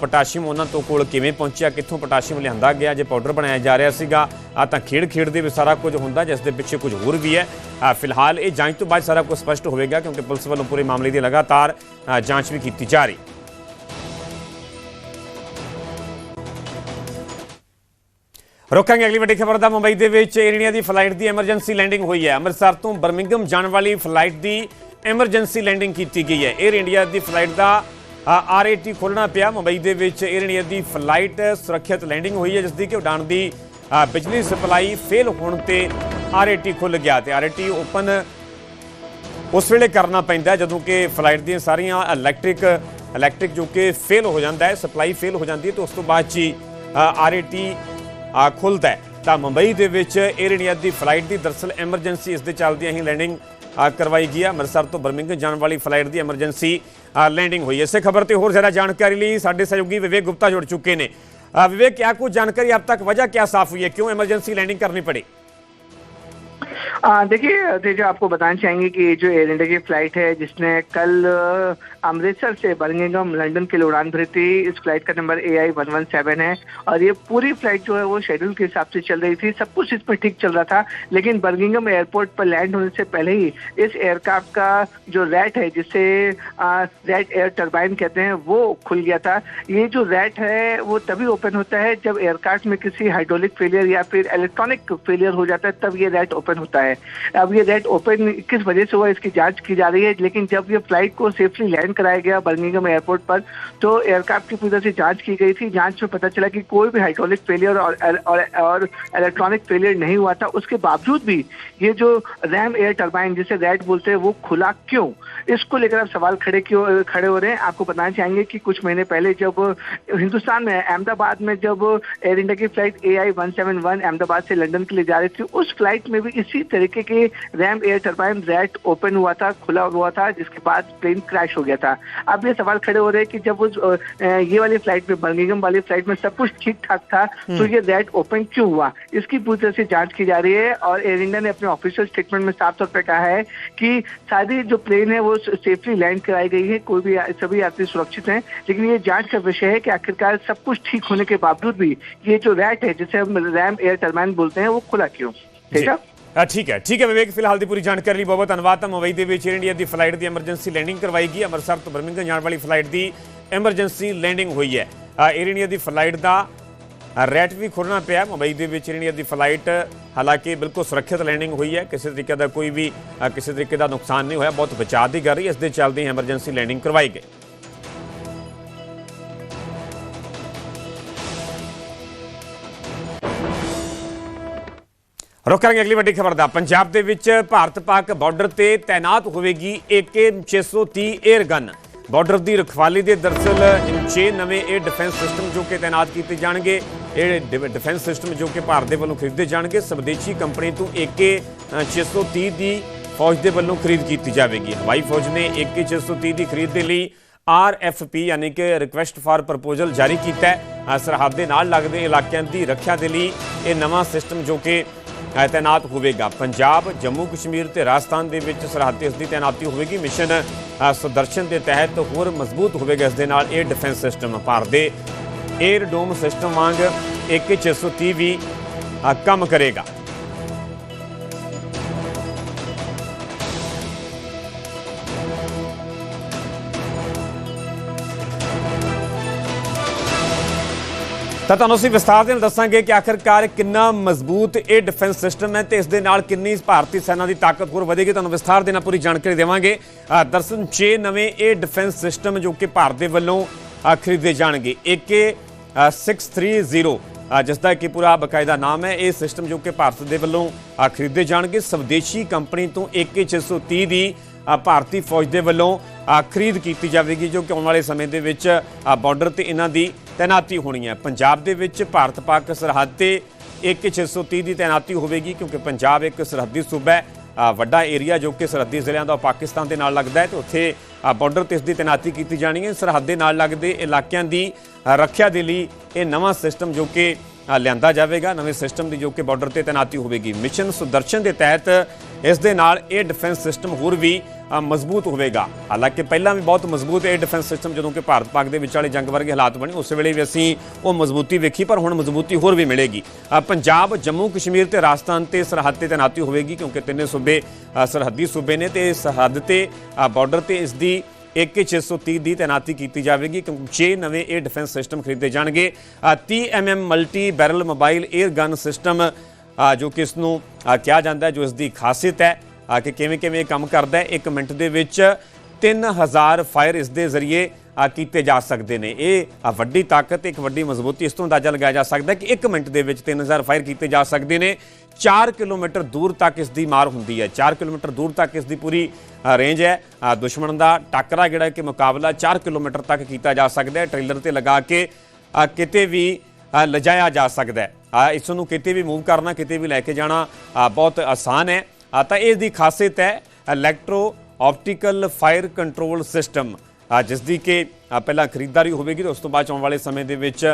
ਪੋਟਾਸ਼ੀਅਮ ਉਹਨਾਂ ਤੋਂ ਕੋਲ ਕਿਵੇਂ ਪਹੁੰਚਿਆ, ਕਿੱਥੋਂ ਪੋਟਾਸ਼ੀਅਮ ਲਿਆਂਦਾ ਗਿਆ, ਜੇ ਪਾਊਡਰ ਬਣਾਇਆ ਜਾ ਰਿਹਾ ਸੀਗਾ ਆ ਤਾਂ ਖੇਡ ਖੇਡ ਦੇ ਵਿੱਚ ਸਾਰਾ ਕੁਝ ਹੁੰਦਾ, ਜਿਸ ਦੇ ਪਿੱਛੇ ਕੁਝ ਹੋਰ ਵੀ ਹੈ। ਫਿਲਹਾਲ ਇਹ ਜਾਂਚ ਤੋਂ ਬਾਅਦ ਸਾਰਾ ਕੁਝ ਸਪਸ਼ਟ ਹੋਵੇਗਾ, ਕਿਉਂਕਿ ਪੁਲਿਸ ਵੱਲੋਂ ਪੂਰੇ ਮਾਮਲੇ ਦੀ ਲਗਾਤਾਰ ਜਾਂਚ ਵੀ ਕੀਤੀ ਜਾ ਰਹੀ। ਰੋਕਾਂਗੇ ਅਗਲੀ ਵੱਡੀ ਖਬਰ ਦਾ। ਮੁੰਬਈ ਦੇ ਵਿੱਚ ਏਅਰ ਇੰਡੀਆ ਦੀ ਫਲਾਈਟ ਦੀ ਐਮਰਜੈਂਸੀ ਲੈਂਡਿੰਗ ਹੋਈ ਹੈ। ਅੰਮ੍ਰਿਤਸਰ ਤੋਂ ਬਰਮਿੰਗਮ ਜਾਣ ਵਾਲੀ ਫਲਾਈਟ ਦੀ ਐਮਰਜੈਂਸੀ ਲੈਂਡਿੰਗ ਕੀਤੀ ਗਈ ਹੈ। 에ਅਰ ਇੰਡੀਆ ਦੀ ਫਲਾਈਟ ਦਾ ਆਰਏਟੀ ਖੋਲਣਾ ਪਿਆ। ਮੁੰਬਈ ਦੇ ਵਿੱਚ 에ਅਰ ਇੰਡੀਆ ਦੀ ਫਲਾਈਟ ਸੁਰੱਖਿਅਤ ਲੈਂਡਿੰਗ ਹੋਈ ਹੈ ਜਿਸ ਦੀ ਕਿ ਉਡਾਣ ਦੀ ਬਿਜਲੀ ਸਪਲਾਈ ਫੇਲ ਹੋਣ ਤੇ ਆਰਏਟੀ ਖੁੱਲ ਗਿਆ ਤੇ ਆਰਏਟੀ ਓਪਨ ਉਸ ਵੇਲੇ ਕਰਨਾ ਪੈਂਦਾ ਜਦੋਂ ਕਿ ਫਲਾਈਟ ਦੀਆਂ ਸਾਰੀਆਂ ਇਲੈਕਟ੍ਰਿਕ ਇਲੈਕਟ੍ਰਿਕ ਜੋ ਕਿ ਫੇਲ ਹੋ ਜਾਂਦਾ ਹੈ ਸਪਲਾਈ ਫੇਲ ਹੋ ਜਾਂਦੀ ਹੈ, ਤੇ ਉਸ ਤੋਂ ਬਾਅਦ ਜੀ ਆਰਏਟੀ ਖੁੱਲਦਾ ਹੈ। ਤਾਂ ਮੁੰਬਈ ਦੇ ਵਿੱਚ 에ਅਰ ਇੰਡੀਆ ਦੀ ਫਲਾਈਟ ਦੀ ਦਰਸਲ ਐਮਰਜੈਂਸੀ ਇਸ ਦੇ ਚੱਲਦਿਆਂ ਹੀ ਲੈਂਡਿੰਗ ਕਰਵਾਈ ਗਈ ਹੈ। ਅੰਮ੍ਰਿਤਸਰ ਤੋਂ ਬਰਮਿੰਗਮ ਜਾਣ ਵਾਲੀ ਫਲਾਈਟ ਦੀ ਐਮਰਜੈਂਸੀ ਲੈਂਡਿੰਗ ਹੋਈ ਹੈ। ਇਸੇ ਖਬਰ ਤੇ ਹੋਰ ਜ਼ਿਆਦਾ ਜਾਣਕਾਰੀ ਲਈ ਸਾਡੇ ਸਹਿਯੋਗੀ ਵਿਵੇਕ ਗੁਪਤਾ ਜੁੜ ਚੁੱਕੇ ਨੇ। ਵਿਵੇਕ, ਕਿਆ ਕੁਝ ਜਾਣਕਾਰੀ ਆਪ ਤੱਕ? ਵਜ੍ਹਾ ਕਿਆ ਸਾਫ਼ हुई है क्यों इमरजेंसी लैंडिंग करनी पड़ी देखिए तेजा आपको बताना चाहेंगे कि जो एयर इंडिया की फ़्लाइट है, जिसने कल अमृतसर से बर्मिंगम लंदन के लिए उड़ान भरी थी, इस फ़्लाइट का number A I one one seven है और ये पूरी फ़्लाइट जो है, वो शेड्यूल के हिसाब से चल रही थी, सब कुछ इसमें ठीक चल रहा था, लेकिन बर्मिंगम एयरपोर्ट पर लैंड होने से पहले ही इस एयरक्राफ्ट का जो रैट है, जिसे रैट एयर टर्बाइन कहते हैं, वो खुल गया था। ये जो रैट है, वो तभी ओपन होता है जब एयरक्राफ्ट में किसी हाइड्रोलिक फेलियर या फिर इलेक्ट्रॉनिक फेलियर हो जाता है, तब ये रैट ओपन होता है। अब ये रेड ओपन किस वजह से हुआ इसकी जाँच की जा रही है लेकिन जब ये फ़्लाइट को सेफली लैंड कराया गया बर्मिंगम एयरपोर्ट पर तो एयरक्राफ्ट की पूरी तरह से जाँच की गई थी। जाँच में पता चला कि कोई भी हाइड्रोलिक फेलियर और और, और इलेक्ट्रॉनिक फेलियर नहीं हुआ था। उसके बावजूद भी ये जो रैम एयर टर्बाइन जिसे रेड बोलते हैं वो खुला क्यों? इसको लेकर आप सवाल खड़े क्यों खड़े हो रहे हैं? आपको बताना चाहेंगे कि कुछ महीने पहले जब हिंदुस्तान में अहमदाबाद में जब एयर इंडिया की flight A I one seven one Ahmedabad से लंदन के लिए जा रही थी उस फ़्लाइट में भी इसी तरीके के ram air turbine RAT open हुआ था खुला हुआ था जिसके बाद प्लेन क्रैश हो गया था। अब ये सवाल खड़े हो रहे हैं कि जब उस ये वाली फ़्लाइट में बर्मिंगम वाली फ़्लाइट में सब कुछ ठीक ठाक था तो ये रैट ओपन क्यों हुआ? इसकी पूरी तरह से जाँच की जा रही है और एयर इंडिया ने अपने ऑफिशियल स्टेटमेंट में साफ़ तौर पर कहा है कि सारी जो प्लेन है वो बस सेफली लैंड कराई गई है। कोई भी सभी यात्री सुरक्षित हैं। लेकिन ये जाँच का विषय है कि आखिरकार सब कुछ ठीक होने के बावजूद भी ये जो रैट है जिसे हम रैम एयर टर्माइन बोलते हैं वो खुला क्यों? ठीक है? ठीक है। विवेक फ़िलहाल की पूरी जानकारी ली बहुत धनबाद मुंबई के एयर इंडिया की फ़्लाइट की एमरजेंसी लैंडिंग करवाई गई अमृतसर तो बर्मिंगम जाने वाली फ़्लाइट की एमरजेंसी लैंडिंग हुई है। एयर इंडिया की फ़्लाइट का ਰੈਟ ਵੀ ਖੋਲ੍ਹਣਾ ਪਿਆ। ਮੁੰਬਈ ਦੇ ਵਿੱਚ ਜਿਹੜੀ ਦੀ ਫਲਾਈਟ ਹਾਲਾਂਕਿ ਬਿਲਕੁਲ ਸੁਰੱਖਿਅਤ ਲੈਂਡਿੰਗ ਹੋਈ ਹੈ। ਕਿਸੇ ਤਰੀਕੇ ਦਾ ਕੋਈ ਵੀ ਕਿਸੇ ਤਰੀਕੇ ਦਾ ਨੁਕਸਾਨ ਨਹੀਂ ਹੋਇਆ। ਬਹੁਤ ਬਚਾਅ ਦੀ ਗੱਲ ਰਹੀ ਇਸ ਦੇ ਚੱਲਦੇ ਐਮਰਜੈਂਸੀ ਲੈਂਡਿੰਗ ਕਰਵਾਈ ਗਈ ਰੁਕ ਕਰਾਂਗੇ ਅਗਲੀ ਵੱਡੀ ਖਬਰ ਦਾ। ਪੰਜਾਬ ਦੇ ਵਿੱਚ ਭਾਰਤ ਪਾਕ ਬਾਰਡਰ ਤੇ ਤਾਇਨਾਤ ਹੋਵੇਗੀ AK630 에ਅਰ ਗਨ ਬਾਰਡਰ ਦੀ ਰਖਵਾਲੀ ਦੇ ਦਰਸਲ 6 ਨਵੇਂ 에ਅਰ ਡਿਫੈਂਸ ਸਿਸਟਮ ਜੋ ਕਿ ਤਾਇਨਾਤ ਕੀਤੇ ਜਾਣਗੇ ਇਹ ਡਿ- ਡਿਫੈਂਸ ਸਿਸਟਮ ਜੋ ਕਿ ਭਾਰਤ ਦੇ ਵੱਲੋਂ ਖਰੀਦੇ ਜਾਣਗੇ ਸਵਦੇਸ਼ੀ ਕੰਪਨੀ ਤੋਂ AK630 ਦੀ ਫੌਜ ਦੇ ਵੱਲੋਂ ਖਰੀਦ ਕੀਤੀ ਜਾਵੇਗੀ। ਹਵਾਈ ਫੌਜ ਨੇ AK630 ਦੀ ਖਰੀਦ ਦੇ ਲਈ ਆਰਐਫਪੀ ਯਾਨੀ ਕਿ ਰਿਕੁਐਸਟ ਫਾਰ ਪ੍ਰਪੋਜ਼ਲ ਜਾਰੀ ਕੀਤਾ ਹੈ। ਸਰਹੱਦ ਦੇ ਨਾਲ ਲੱਗਦੇ ਇਲਾਕਿਆਂ ਦੀ ਰੱਖਿਆ ਦੇ ਲਈ ਇਹ ਨਵਾਂ ਸਿਸਟਮ ਜੋ ਕਿ ਅ, ਤਾਇਨਾਤ ਹੋਵੇਗਾ। ਪੰਜਾਬ ਜੰਮੂ ਕਸ਼ਮੀਰ ਤੇ ਰਾਜਸਥਾਨ ਦੇ ਵਿੱਚ ਸਰਹੱਦ ਇਸ ਦੀ ਤਾਇਨਾਤੀ ਹੋਵੇਗੀ। ਮਿਸ਼ਨ ਸੁਦਰਸ਼ਨ ਦੇ ਤਹਿਤ ਹੋਰ ਮਜ਼ਬੂਤ ਹੋਵੇਗਾ ਇਸ ਦੇ ਨਾਲ ਇਹ ਡਿਫੈਂਸ ਸਿਸਟਮ ਭਾਰਤ ਦੇ 에ਅਰ ਡੋਮ ਸਿਸਟਮ ਵਾਂਗ ਇੱਕ AK630 ਵੀ ਅ, ਕੰਮ ਕਰੇਗਾ। ਤਾਂ ਤੁਹਾਨੂੰ ਅਸੀਂ ਵਿਸਥਾਰ ਦੇ ਨਾਲ ਦੱਸਾਂਗੇ ਕਿ ਆਖਰਕਾਰ ਕਿੰਨਾ ਮਜ਼ਬੂਤ ਇਹ ਡਿਫੈਂਸ ਸਿਸਟਮ ਹੈ ਤੇ ਇਸ ਦੇ ਨਾਲ ਕਿੰਨੀ ਭਾਰਤੀ ਸੈਨਾ ਦੀ ਤਾਕਤ ਹੋਰ ਵਧੇਗੀ ਤੁਹਾਨੂੰ ਵਿਸਥਾਰ ਦੇ ਨਾਲ ਪੂਰੀ ਜਾਣਕਾਰੀ ਦੇਵਾਂਗੇ। ਅ, ਦਰਅਸਲ 6 ਨਵੇਂ ਇਹ ਡਿਫੈਂਸ ਸਿਸਟਮ ਜੋ ਕਿ ਭਾਰਤ ਦੇ ਵੱਲੋਂ ਖਰੀਦੇ ਜਾਣਗੇ। AK 630 ਅ, ਜਿਸ ਦਾ ਕਿ ਪੂਰਾ ਬਕਾਇਦਾ ਨਾਮ ਹੈ ਇਹ ਸਿਸਟਮ ਜੋ ਕਿ ਭਾਰਤ ਦੇ ਵੱਲੋਂ ਖਰੀਦੇ ਜਾਣਗੇ। ਸਵਦੇਸ਼ੀ ਕੰਪਨੀ ਤੋਂ AK 630 ਦੀ ਭਾਰਤੀ ਫੌਜ ਦੇ ਵੱਲੋਂ ਖਰੀਦ ਕੀਤੀ ਜਾਵੇਗੀ ਜੋ ਕਿ ਆਉਣ ਵਾਲੇ ਸਮੇਂ ਦੇ ਵਿੱਚ ਅ, ਬਾਰਡਰ ਤੇ ਇਹਨਾਂ ਦੀ ਤੈਨਾਤੀ ਹੋਣੀ ਹੈ। ਪੰਜਾਬ ਦੇ ਵਿੱਚ ਭਾਰਤ ਪਾਕ ਸਰਹੱਦ ਤੇ AK 630 ਦੀ ਤੈਨਾਤੀ ਹੋਵੇਗੀ ਕਿਉਂਕਿ ਪੰਜਾਬ ਇੱਕ ਸਰਹੱਦੀ ਸੂਬਾ ਹੈ। ਵੱਡਾ ਏਰੀਆ ਜੋ ਕਿ ਸਰਹੱਦੀ ਜ਼ਿਲ੍ਹਿਆਂ ਦਾ ਪਾਕਿਸਤਾਨ ਦੇ ਨਾਲ ਲੱਗਦਾ ਹੈ ਤੇ ਉੱਥੇ ਅ, ਬਾਰਡਰ ਤੇ ਇਸ ਦੀ ਤੈਨਾਤੀ ਕੀਤੀ ਜਾਣੀ ਹੈ। ਸਰਹੱਦ ਦੇ ਨਾਲ ਲੱਗਦੇ ਇਲਾਕਿਆਂ ਦੀ ਰੱਖਿਆ ਦੇ ਲਈ ਇਹ ਨਵਾਂ ਸਿਸਟਮ ਜੋ ਕਿ ਲਿਆਂਦਾ ਜਾਵੇਗਾ ਨਵੇਂ ਸਿਸਟਮ ਦੀ ਜੋ ਕਿ ਬਾਰਡਰ ਤੇ ਤੈਨਾਤੀ ਹੋਵੇਗੀ। ਮਿਸ਼ਨ ਸੁਦਰਸ਼ਨ ਦੇ ਤਹਿਤ ਇਸ ਦੇ ਨਾਲ ਇਹ ਡਿਫੈਂਸ ਸਿਸਟਮ ਹੋਰ ਵੀ ਮਜ਼ਬੂਤ ਹੋਵੇਗਾ। ਹਾਲਾਂਕਿ ਪਹਿਲਾਂ ਵੀ ਬਹੁਤ ਮਜ਼ਬੂਤ ਇਹ ਡਿਫੈਂਸ ਸਿਸਟਮ ਜਦੋਂ ਕਿ ਭਾਰਤ ਪਾਕ ਦੇ ਵਿਚਾਲੇ ਜੰਗ ਵਰਗੇ ਹਾਲਾਤ ਬਣੇ ਉਸ ਵੇਲੇ ਵੀ ਅਸੀਂ ਉਹ ਮਜ਼ਬੂਤੀ ਵੇਖੀ ਪਰ ਹੁਣ ਮਜ਼ਬੂਤੀ ਹੋਰ ਵੀ ਮਿਲੇਗੀ। ਪੰਜਾਬ ਜੰਮੂ ਕਸ਼ਮੀਰ ਤੇ ਰਾਜਸਥਾਨ ਤੇ ਸਰਹੱਦ ਤੇ ਤੈਨਾਤੀ ਹੋਵੇਗੀ ਕਿਉਂਕਿ ਤਿੰਨੇ ਸੂਬੇ ਸਰਹੱਦੀ ਸੂਬੇ ਨੇ ਤੇ ਸਰਹੱਦ ਤੇ ਅ, ਬਾਰਡਰ ਤੇ ਇਸ ਦੀ AK 630 ਦੀ ਤੈਨਾਤੀ ਕੀਤੀ ਜਾਵੇਗੀ ਕਿਉਂਕਿ 6 ਨਵੇਂ ਇਹ ਡਿਫੈਂਸ ਸਿਸਟਮ ਖਰੀਦੇ ਜਾਣਗੇ। ਅ, 30 mm multi barrel mobile air gun system ਜੋ ਕਿ ਇਸ ਨੂੰ ਕਿਹਾ ਜਾਂਦਾ ਹੈ ਜੋ ਇਸ ਦੀ ਖਾਸੀਅਤ ਹੈ ਕਿ ਕਿਵੇਂ ਕਿਵੇਂ ਇਹ ਕੰਮ ਕਰਦਾ ਹੈ। 1 ਮਿੰਟ ਦੇ ਵਿੱਚ 3000 ਫਾਇਰ ਇਸ ਦੇ ਜ਼ਰੀਏ ਕੀਤੇ ਜਾ ਸਕਦੇ ਨੇ। ਇਹ ਵੱਡੀ ਤਾਕਤ ਇੱਕ ਵੱਡੀ ਮਜ਼ਬੂਤੀ ਇਸ ਤੋਂ ਅੰਦਾਜ਼ਾ ਲਗਾਇਆ ਜਾ ਸਕਦਾ ਕਿ 1 ਮਿੰਟ ਦੇ ਵਿੱਚ 3000 ਫਾਇਰ ਕੀਤੇ ਜਾ ਸਕਦੇ ਨੇ। 4 ਕਿਲੋਮੀਟਰ ਦੂਰ ਤੱਕ ਇਸ ਦੀ ਮਾਰ ਹੁੰਦੀ ਹੈ। 4 ਕਿਲੋਮੀਟਰ ਦੂਰ ਤੱਕ ਇਸ ਦੀ ਪੂਰੀ ਰੇਂਜ ਹੈ। ਦੁਸ਼ਮਣ ਦਾ ਟੱਕਰਾ ਜਿਹੜਾ ਕਿ ਮੁਕਾਬਲਾ 4 ਕਿਲੋਮੀਟਰ ਤੱਕ ਕੀਤਾ ਜਾ ਸਕਦਾ ਹੈ। ਟ੍ਰੇਲਰ ਤੇ ਲਗਾ ਕੇ ਕਿਤੇ ਵੀ ਅ, ਲਿਜਾਇਆ ਜਾ ਸਕਦਾ ਹੈ। ਇਸ ਨੂੰ ਕਿਤੇ ਵੀ ਮੂਵ ਕਰਨਾ ਕਿਤੇ ਵੀ ਲੈ ਕੇ ਜਾਣਾ ਬਹੁਤ ਆਸਾਨ ਹੈ। ਤਾਂ ਇਸ ਦੀ ਖਾਸੀਅਤ ਹੈ electro optical fire control system. ਜਿਸ ਦੀ ਕਿ ਪਹਿਲਾਂ ਖਰੀਦਦਾਰੀ ਹੋਵੇਗੀ ਤੇ ਉਸ ਤੋਂ ਬਾਅਦ ਆਉਣ ਵਾਲੇ ਸਮੇਂ ਦੇ ਵਿੱਚ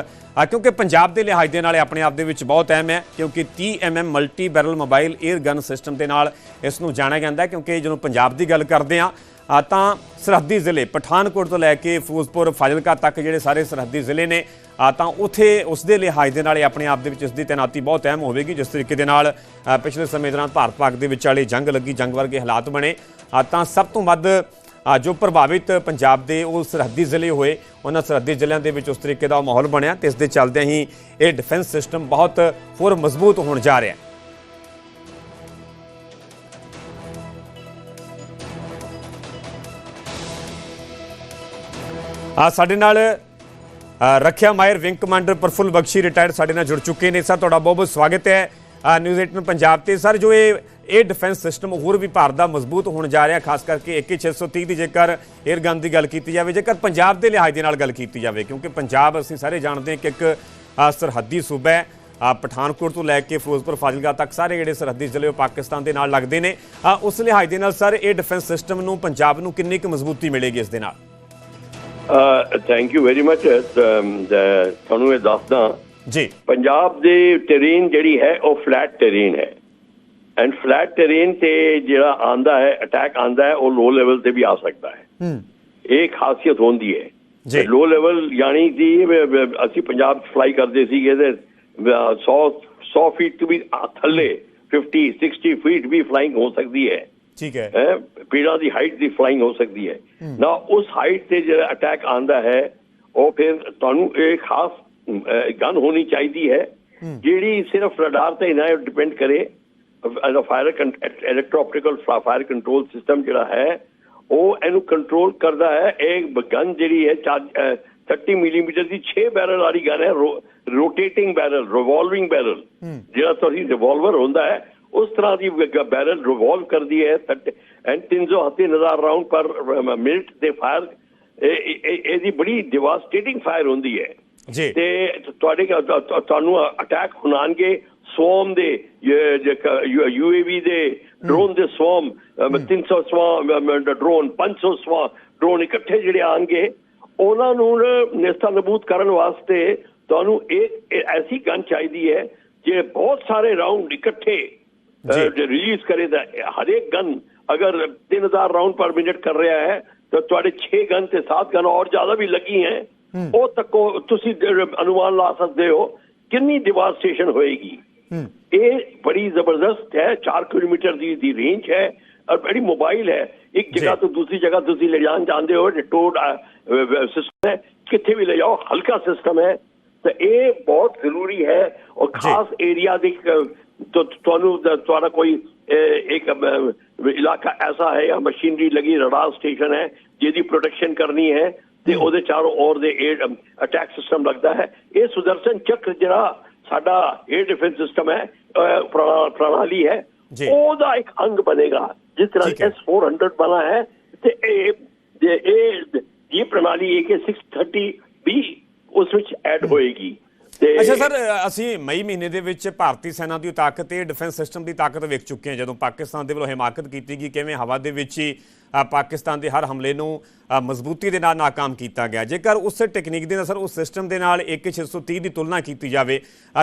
ਕਿਉਂਕਿ ਪੰਜਾਬ ਦੇ ਲਿਹਾਜ਼ ਦੇ ਨਾਲ ਆਪਣੇ ਆਪ ਦੇ ਵਿੱਚ ਬਹੁਤ ਅਹਿਮ ਹੈ, ਕਿਉਂਕਿ 30 mm multi barrel mobile air gun system ਦੇ ਨਾਲ ਇਸ ਨੂੰ ਜਾਣਿਆ ਜਾਂਦਾ ਹੈ, ਕਿਉਂਕਿ ਜਦੋਂ ਪੰਜਾਬ ਦੀ ਗੱਲ ਕਰਦੇ ਆ ਆ ਤਾਂ ਸਰਹੱਦੀ ਜ਼ਿਲ੍ਹੇ ਪਠਾਨਕੋਟ ਤੋਂ ਲੈ ਕੇ ਫਿਰੋਜ਼ਪੁਰ, ਫਾਜ਼ਿਲਕਾ ਤੱਕ ਜਿਹੜੇ ਸਾਰੇ ਸਰਹੱਦੀ ਜ਼ਿਲ੍ਹੇ ਨੇ ਆ ਤਾਂ ਉਥੇ ਉਸ ਦੇ ਲਿਹਾਜ਼ ਦੇ ਨਾਲ ਆਪਣੇ ਆਪ ਦੇ ਵਿੱਚ ਇਸ ਦੀ ਤੈਨਾਤੀ ਬਹੁਤ ਅਹਿਮ ਹੋਵੇਗੀ, ਜਿਸ ਤਰੀਕੇ ਦੇ ਨਾਲ ਪਿਛਲੇ ਸਮੇਂ ਦੌਰਾਨ ਭਾਰਤ ਪਾਕ ਦੇ ਵਿਚਾਲੇ ਜੰਗ ਲੱਗੀ, ਜੰਗ ਵਰਗੇ ਹਾਲਾਤ ਬਣੇ ਆ ਤਾਂ ਸਭ ਤੋਂ ਵੱਧ ਜੋ ਪ੍ਰਭਾਵਿਤ ਪੰਜਾਬ ਦੇ ਉਹ ਸਰਹੱਦੀ ਜ਼ਿਲ੍ਹੇ ਹੋਏ, ਉਹਨਾਂ ਸਰਹੱਦੀ ਜ਼ਿਲ੍ਹਿਆਂ ਦੇ ਵਿੱਚ ਉਸ ਤਰੀਕੇ ਦਾ ਮਾਹੌਲ ਬਣਿਆ ਤੇ ਇਸ ਦੇ ਚੱਲਦਿਆਂ ਹੀ ਇਹ ਡਿਫੈਂਸ ਸਿਸਟਮ ਬਹੁਤ ਹੋਰ ਮਜ਼ਬੂਤ ਹੋਣ ਜਾ ਰਿਹਾ ਹੈ। ਆ ਸਾਡੇ ਨਾਲ ਰੱਖਿਆ ਮਾਇਰ wing commander Praful Bakshi retire ਸਾਡੇ ਨਾਲ ਜੁੜ ਚੁੱਕੇ ਨੇ। ਸਰ, ਤੁਹਾਡਾ ਬਹੁਤ ਬਹੁਤ ਸਵਾਗਤ ਹੈ। ਨਿਊਜ਼ 18 ਪੰਜਾਬ ਤੇ। ਸਰ, ਜੋ ਇਹ ਇਹ ਡਿਫੈਂਸ ਸਿਸਟਮ ਹੋਰ ਵੀ ਭਾਰਤ ਦਾ ਮਜ਼ਬੂਤ ਹੋਣ ਜਾ ਰਿਹਾ ਖਾਸ ਕਰਕੇ AK630 ਦੀ ਜੇਕਰ 에ਅਰ ਗਨ ਦੀ ਗੱਲ ਕੀਤੀ ਜਾਵੇ ਜੇਕਰ ਪੰਜਾਬ ਦੇ ਲਿਹਾਜ਼ ਦੇ ਨਾਲ ਗੱਲ ਕੀਤੀ ਜਾਵੇ ਕਿਉਂਕਿ ਪੰਜਾਬ ਅਸੀਂ ਸਾਰੇ ਜਾਣਦੇ ਹਾਂ ਕਿ ਇੱਕ ਸਰਹੱਦੀ ਸੂਬਾ ਹੈ ਅ, ਪਠਾਨਕੋਟ ਤੋਂ ਲੈ ਕੇ ਫਿਰੋਜ਼ਪੁਰ ਫਾਜ਼ਿਲਕਾ ਤੱਕ ਸਾਰੇ ਜਿਹੜੇ ਸਰਹੱਦੀ ਜ਼ਿਲ੍ਹੇ ਉਹ ਪਾਕਿਸਤਾਨ ਦੇ ਨਾਲ ਲੱਗਦੇ ਨੇ। ਉਸ ਲਿਹਾਜ਼ ਦੇ ਨਾਲ ਸਰ ਇਹ ਡਿਫੈਂਸ ਸਿਸਟਮ ਨੂੰ ਪੰਜਾਬ ਨੂੰ ਕਿੰਨੀ ਕੁ ਮਜ਼ਬੂਤੀ ਮਿਲੇਗੀ ਇਸ ਦੇ ਨਾਲ? ਥੈਂਕ ਯੂ ਵੈਰੀ ਮਚ ਤੁਹਾਨੂੰ ਇਹ ਦੱਸਦਾ। ਜੀ। ਪੰਜਾਬ ਦੇ ਟੈਰੀਨ ਜਿਹੜੀ ਹੈ ਉਹ ਫਲੈਟ ਟੈਰੀਨ ਹੈ। ਐਂਡ ਫਲੈਟ ਟੈਰੀਨ ਤੇ ਜਿਹੜਾ ਆਂਦਾ ਹੈ ਅਟੈਕ ਆਂਦਾ ਹੈ ਉਹ ਲੋ ਲੈਵਲ ਤੇ ਵੀ ਆ ਸਕਦਾ ਹੈ। ਹੂੰ। ਇਹ ਖਾਸੀਅਤ ਹੁੰਦੀ ਹੈ। ਜੀ। ਲੋ ਲੈਵਲ ਯਾਨੀ ਕਿ ਅਸੀਂ ਪੰਜਾਬ ਫਲਾਈ ਕਰਦੇ ਸੀਗੇ ਤੇ 100 100 ਫੀਟ ਤੋਂ ਵੀ ਥੱਲੇ 50 60 ਫੀਟ ਵੀ ਫਲਾਈਂਗ ਹੋ ਸਕਦੀ ਹੈ। ਠੀਕ ਹੈ। ਪੀੜਾ ਦੀ ਹਾਈਟ ਦੀ ਫਲਾਈਂਗ ਹੋ ਸਕਦੀ ਹੈ। ਨਾ ਉਸ ਹਾਈਟ ਤੇ ਜਿਹੜਾ ਅਟੈਕ ਆਂਦਾ ਹੈ ਉਹ ਫਿਰ ਤੁਹਾਨੂੰ ਇਹ ਖਾਸ ਗਨ ਹੋਣੀ ਚਾਹੀਦੀ ਹੈ। ਜਿਹੜੀ ਸਿਰਫ ਰਡਾਰ ਤੇ ਨਾ ਡਿਪੈਂਡ ਕਰੇ as uh fire electro optical fire control system ਜਿਹੜਾ ਹੈ ਉਹ ਇਹਨੂੰ ਕੰਟਰੋਲ ਕਰਦਾ ਹੈ ਇਹ ਗਨ ਜਿਹੜੀ ਹੈ ਚਾਰ- ਅਹ 30 ਮਿਲੀਮੀਟਰ ਦੀ 6 ਬੈਰਲ ਵਾਲੀ ਗਨ ਹੈ ਰੋਟੇਟਿੰਗ ਬੈਰਲ ਰਿਵੋਲਵਿੰਗ ਬੈਰਲ ਜਿਹੜਾ ਤੁਹਾਡੀ ਰਿਵੋਲਵਰ ਹੁੰਦਾ ਹੈ ਉਸ ਤਰ੍ਹਾਂ ਦੀ ਬੈਰਲ ਰਿਵੋਲਵ ਕਰਦੀ ਹੈ ਐਂਡ 300 3000 ਰਾਉਂਡ ਪਰ ਮਿੰਟ ਦੇ ਫਾਇਰ ਇਹਦੀ ਬੜੀ ਡਿਵਾਸਟੇਟਿੰਗ ਫਾਇਰ ਹੁੰਦੀ ਹੈ ਜੀ ਤੇ ਤੁਹਾਡੇ ਤੁਹਾਨੂੰ ਅਟੈਕ ਹੋਣਗੇ ਸਵਾਮ ਦੇ ਯੂਏਵੀ ਦੇ ਡਰੋਨ ਦੇ ਸਵਾਮ 300 ਸਵਾਮ ਡਰੋਨ 500 ਸਵਾਮ ਡਰੋਨ ਇਕੱਠੇ ਜਿਹੜੇ ਆਣਗੇ ਉਹਨਾਂ ਨੂੰ ਨਿਸਤਾ ਨਬੂਦ ਕਰਨ ਵਾਸਤੇ ਤੁਹਾਨੂੰ ਇੱਕ ਐਸੀ ਗਨ ਚਾਹੀਦੀ ਹੈ ਜੇ ਬਹੁਤ ਸਾਰੇ ਰਾਉਂਡ ਇਕੱਠੇ ਰਿਲੀਜ਼ ਕਰੇ ਤਾਂ ਹਰੇਕ ਗਨ ਅਗਰ 3000 ਰਾਉਂਡ ਪਰ ਮਿੰਟ ਕਰ ਰਿਹਾ ਹੈ ਤਾਂ ਤੁਹਾਡੇ 6 ਗਨ ਤੇ 7 ਗਨ ਔਰ ਜ਼ਿਆਦਾ ਵੀ ਲੱਗੀ ਹੈ ਉਹ ਤੱਕੋ ਤੁਸੀਂ ਅਨੁਮਾਨ ਲਾ ਸਕਦੇ ਹੋ ਕਿੰਨੀ ਡਿਵਾਸਟੇਸ਼ਨ ਹੋਏਗੀ। ਇਹ ਬੜੀ ਜ਼ਬਰਦਸਤ ਹੈ 4 ਕਿਲੋਮੀਟਰ ਦੀ ਦੀ ਰੇਂਜ ਹੈ ਔਰ ਬੜੀ ਮੋਬਾਈਲ ਹੈ। ਇੱਕ ਜਗ੍ਹਾ ਤੋਂ ਦੂਸਰੀ ਜਗ੍ਹਾ ਤੁਸੀਂ ਲੈ ਜਾਣ ਜਾਂਦੇ ਹੋ ਟੋਡ ਸਿਸਟਮ ਹੈ। ਕਿੱਥੇ ਵੀ ਲੈ ਜਾਓ ਹਲਕਾ ਸਿਸਟਮ ਹੈ। ਤਾਂ ਇਹ ਬਹੁਤ ਜ਼ਰੂਰੀ ਹੈ ਔਰ ਖਾਸ ਏਰੀਆ ਦੇ ਤੁਹਾਨੂੰ ਤੁਹਾਡਾ ਕੋਈ ਇੱਕ ਇਲਾਕਾ ਐਸਾ ਹੈ ਜਾਂ ਮਸ਼ੀਨਰੀ ਲਗੀ ਰਡਾਰ ਸਟੇਸ਼ਨ ਹੈ ਜਿਹਦੀ ਪ੍ਰੋਟੈਕਸ਼ਨ ਕਰਨੀ ਹੈ ਤੇ ਉਹਦੇ ਚਾਰੋਂ ਔਰ ਦੇ ਅਟੈਕ ਸਿਸਟਮ ਲੱਗਦਾ ਹੈ। ਇਹ ਸੁਦਰਸ਼ਨ ਚੱਕਰ ਜਿਹੜਾ ਸਾਡਾ 에ਅਰ ਡਿਫੈਂਸ ਸਿਸਟਮ ਹੈ ਪ੍ਰਣਾਲੀ ਹੈ। ਉਹਦਾ ਇੱਕ ਅੰਗ ਬਣੇਗਾ ਜਿਸ ਤਰ੍ਹਾਂ ਠੀਕ ਹੈ। S400 ਬਣਾ ਹੈ ਤੇ ਇਹ ਇਹ- ਇਹ ਪ੍ਰਣਾਲੀ AK630 ਵੀ ਉਸ ਵਿੱਚ ਐਡ ਹੋਏਗੀ ਅੱਛਾ ਸਰ ਅਸੀਂ ਮਈ ਮਹੀਨੇ ਦੇ ਵਿੱਚ ਭਾਰਤੀ ਸੈਨਾ ਦੀ ਤਾਕਤ ਤੇ ਡਿਫੈਂਸ ਸਿਸਟਮ ਦੀ ਤਾਕਤ ਵੇਖ ਚੁੱਕੇ ਹਾਂ ਜਦੋਂ ਪਾਕਿਸਤਾਨ ਦੇ ਵੱਲੋਂ ਹਿਮਾਕਤ ਕੀਤੀ ਗਈ ਕਿਵੇਂ ਹਵਾ ਦੇ ਵਿੱਚ ਹੀ ਪਾਕਿਸਤਾਨ ਦੇ ਹਰ ਹਮਲੇ ਨੂੰ ਮਜ਼ਬੂਤੀ ਦੇ ਨਾਲ ਨਾਕਾਮ ਕੀਤਾ ਗਿਆ। ਜੇਕਰ ਉਸ ਟੈਕਨੀਕ ਦੇ ਨਾਲ ਸਰ ਉਸ ਸਿਸਟਮ ਦੇ ਨਾਲ AK630 ਦੀ ਤੁਲਨਾ ਕੀਤੀ ਜਾਵੇ